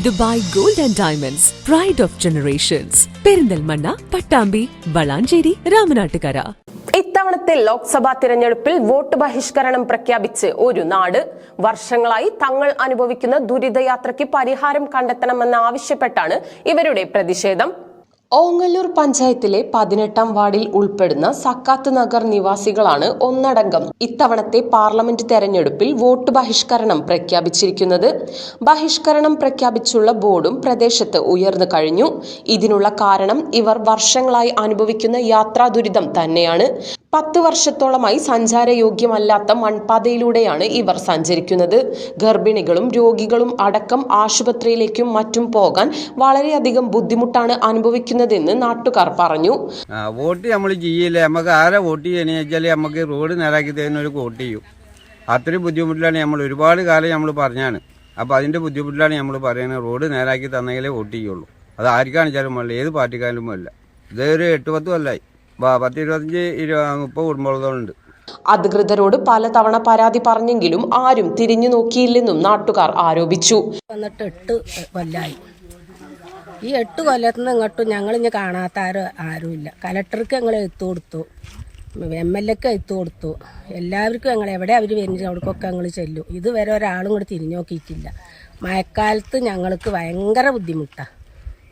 Dubai gold and diamonds pride of generations Perinthalmanna Pattambi Valanchery Ramanattukara. ഇത്തവണത്തെ ലോക്സഭാ തിരഞ്ഞെടുപ്പിൽ vote ബഹിഷ്കരണം പ്രഖ്യാപിച്ച് ഒരു നാട് വർഷങ്ങളായി തങ്ങൾ അനുഭവിക്കുന്ന ദുരിതയാത്രയ്ക്ക് പരിഹാരം കണ്ടെത്തണമെന്ന് ആവശ്യപ്പെട്ടാണ് ഇവരുടെ പ്രതിഷേധം. ഓങ്ങല്ലൂർ പഞ്ചായത്തിലെ പതിനെട്ടാം വാർഡിൽ ഉൾപ്പെടുന്ന സക്കാത്ത് നഗർ നിവാസികളാണ് ഒന്നടങ്കം ഇത്തവണത്തെ പാർലമെന്റ് തെരഞ്ഞെടുപ്പിൽ വോട്ട് ബഹിഷ്കരണം പ്രഖ്യാപിച്ചിരിക്കുന്നത്. ബഹിഷ്കരണം പ്രഖ്യാപിച്ചുള്ള ബോർഡും പ്രദേശത്ത് ഉയർന്നു കഴിഞ്ഞു. ഇതിനുള്ള കാരണം ഇവർ വർഷങ്ങളായി അനുഭവിക്കുന്ന യാത്രാ ദുരിതം തന്നെയാണ്. പത്ത് വർഷത്തോളമായി സഞ്ചാരയോഗ്യമല്ലാത്ത മൺപാതയിലൂടെയാണ് ഇവർ സഞ്ചരിക്കുന്നത്. ഗർഭിണികളും രോഗികളും അടക്കം ആശുപത്രിയിലേക്കും മറ്റും പോകാൻ വളരെയധികം ബുദ്ധിമുട്ടാണ് അനുഭവിക്കുന്നതെന്ന് നാട്ടുകാർ പറഞ്ഞു. വോട്ട് നമ്മൾ ചെയ്യില്ല? നമുക്ക് ആരെ വോട്ട് ചെയ്യണമെന്ന് വെച്ചാൽ നമുക്ക് റോഡ് നേരാക്കി തരുന്നവർക്ക് വോട്ട് ചെയ്യും. അത്രയും ബുദ്ധിമുട്ടിലാണ് നമ്മൾ ഒരുപാട് കാലം നമ്മൾ പറഞ്ഞാണ്. അപ്പോൾ അതിന്റെ ബുദ്ധിമുട്ടിലാണ് നമ്മൾ പറയുന്നത് റോഡ് നേരാക്കി തന്നെങ്കിലേ വോട്ട് ചെയ്യുള്ളൂ. അത് ആർക്കാണിച്ചാലും അല്ല ഏത് പാർട്ടിക്കാരും അല്ല ഇതൊരു എട്ട് പത്ത് കൊല്ലായി. പത്ത് ഇരുപത്തഞ്ച് ഇരു മുപ്പത് കുടുംബങ്ങളുണ്ട് അധികൃതരോട് പലതവണ പരാതി പറഞ്ഞെങ്കിലും ആരും തിരിഞ്ഞു നോക്കിയില്ലെന്നും നാട്ടുകാർ ആരോപിച്ചു. വന്നിട്ട് എട്ട് കൊല്ലായി. ഈ എട്ട് കൊല്ലത്തിൽ നിന്ന് ഇങ്ങോട്ടും ഞങ്ങൾ ഇനി കാണാത്ത ആരും ആരുമില്ല. കലക്ടർക്ക് ഞങ്ങൾ എത്തു കൊടുത്തു. എം എൽ എക്ക് എത്തു കൊടുത്തു. എല്ലാവർക്കും ഞങ്ങൾ എവിടെ അവർ വരുന്നത് അവിടേക്കൊക്കെ ഞങ്ങൾ ചെല്ലും. ഇതുവരെ ഒരാളും കൂടെ തിരിഞ്ഞു നോക്കിയിട്ടില്ല. മഴക്കാലത്ത് ഞങ്ങൾക്ക് ഭയങ്കര ബുദ്ധിമുട്ടാണ്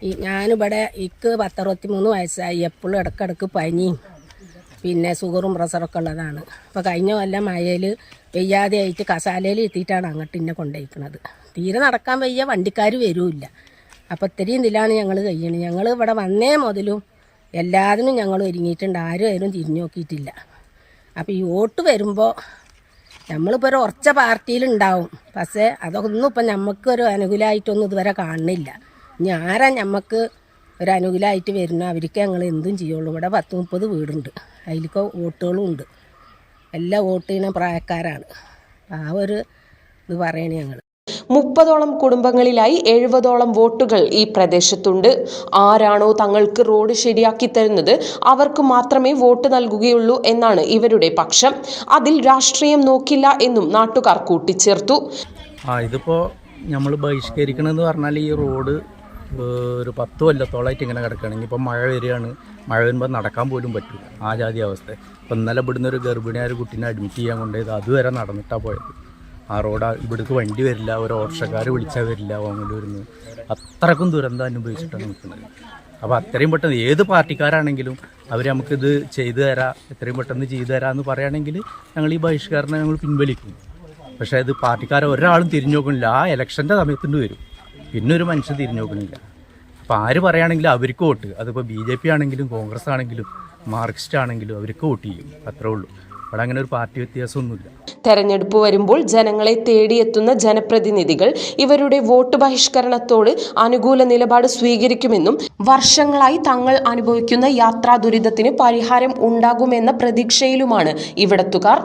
ഈ ഞാനിവിടെ ഇക്ക് പത്തറുപത്തി മൂന്ന് വയസ്സായി. എപ്പോഴും ഇടക്കിടക്ക് പനിയും പിന്നെ ഷുഗറും പ്രഷറൊക്കെ ഉള്ളതാണ്. അപ്പോൾ കഴിഞ്ഞ കൊല്ലം മഴയിൽ വെയ്യാതെ ആയിട്ട് കസാലയിൽ എത്തിയിട്ടാണ് അങ്ങോട്ട് ഇന്നെ കൊണ്ടുപോയിക്കുന്നത് തീരെ നടക്കാൻ വയ്യ വണ്ടിക്കാർ വരൂല്ല. അപ്പോൾ ഇത്രയും ഇതിലാണ് ഞങ്ങൾ കഴിയണത് ഞങ്ങൾ ഇവിടെ വന്നേ മുതലും എല്ലാത്തിനും ഞങ്ങൾ ഒരുങ്ങിയിട്ടുണ്ട്. ആരും ആരും തിരിഞ്ഞു നോക്കിയിട്ടില്ല. അപ്പോൾ ഈ വോട്ട് വരുമ്പോൾ നമ്മളിപ്പോൾ ഒരു ഉറച്ച പാർട്ടിയിലുണ്ടാവും. പക്ഷേ അതൊന്നും ഇപ്പം നമുക്കൊരു അനുകൂലമായിട്ടൊന്നും ഇതുവരെ കാണുന്നില്ല. ഇനി ആരാ നമുക്ക് ഒരു അനുകൂലമായിട്ട് വരുന്ന അവർക്ക് ഞങ്ങൾ എന്തും ചെയ്യുള്ളൂ. ഇവിടെ പത്ത് മുപ്പത് വീടുണ്ട്. അതിലൊക്കെ വോട്ടുകളും ഉണ്ട്. എല്ലാ വോട്ട് ചെയ്യുന്ന പ്രായക്കാരാണ്. ആ ഒരു ഇത് പറയണേ ഞങ്ങൾ മുപ്പതോളം കുടുംബങ്ങളിലായി എഴുപതോളം വോട്ടുകൾ ഈ പ്രദേശത്തുണ്ട്. ആരാണോ തങ്ങൾക്ക് റോഡ് ശരിയാക്കി തരുന്നത് അവർക്ക് മാത്രമേ വോട്ട് നൽകുകയുള്ളൂ എന്നാണ് ഇവരുടെ പക്ഷം. അതിൽ രാഷ്ട്രീയം നോക്കില്ല എന്നും നാട്ടുകാർ കൂട്ടിച്ചേർത്തു. ആ ഇതിപ്പോൾ നമ്മൾ ബഹിഷ്കരിക്കണമെന്ന് പറഞ്ഞാൽ ഈ റോഡ് ഒരു പത്ത് കൊല്ലത്തോളമായിട്ട് ഇങ്ങനെ കിടക്കുകയാണെങ്കിൽ ഇപ്പം മഴ വരികയാണ്. മഴ വരുമ്പോൾ നടക്കാൻ പോലും പറ്റില്ല ആ ജാതി അവസ്ഥ. ഇപ്പം ഇന്നലെ ഇവിടുന്ന് ഒരു ഗർഭിണിയായ ഒരു കുട്ടീനെ അഡ്മിറ്റ് ചെയ്യാൻ കൊണ്ടുപോയത്. അതുവരെ നടന്നിട്ടാണ് പോയത്. ആ റോഡ് ഇവിടേക്ക് വണ്ടി വരില്ല ഒരു ഓട്ടോക്കാർ വിളിച്ചാൽ വരില്ല ഓങ്ങലൂരിന്ന് അത്രക്കും ദുരന്തം അനുഭവിച്ചിട്ടാണ് നിൽക്കുന്നത്. അപ്പോൾ അത്രയും പെട്ടെന്ന് ഏത് പാർട്ടിക്കാരാണെങ്കിലും അവർ നമുക്കിത് ചെയ്തു തരാം എത്രയും പെട്ടെന്ന് ചെയ്തു തരാം എന്ന് പറയുകയാണെങ്കിൽ ഞങ്ങൾ ഈ ബഹിഷ്കാരനെ ഞങ്ങൾ പിൻവലിക്കും. പക്ഷേ ഇത് പാർട്ടിക്കാരെ ഒരാളും തിരിഞ്ഞു നോക്കണില്ല ആ ഇലക്ഷന്റെ സമയത്തുണ്ട് വരും. പിന്നെ ഒരു മനുഷ്യൻ തിരിഞ്ഞു നോക്കണില്ല അപ്പോൾ ആര് പറയുകയാണെങ്കിലും അവർക്ക് വോട്ട്. അതിപ്പോൾ ബി ജെ പി ആണെങ്കിലും കോൺഗ്രസ് ആണെങ്കിലും മാർക്സിസ്റ്റ് ആണെങ്കിലും അവർക്ക് വോട്ട് ചെയ്യും. അത്രേ ഉള്ളൂ. അവിടെ അങ്ങനെ ഒരു പാർട്ടി വ്യത്യാസമൊന്നുമില്ല. തെരഞ്ഞെടുപ്പ് വരുമ്പോൾ ജനങ്ങളെ തേടിയെത്തുന്ന ജനപ്രതിനിധികൾ ഇവരുടെ വോട്ട് ബഹിഷ്കരണത്തോട് അനുകൂല നിലപാട് സ്വീകരിക്കുമെന്നും വർഷങ്ങളായി തങ്ങൾ അനുഭവിക്കുന്ന യാത്രാ ദുരിതത്തിന് പരിഹാരം ഉണ്ടാകുമെന്ന പ്രതീക്ഷയിലുമാണ് ഇവിടത്തുകാർ.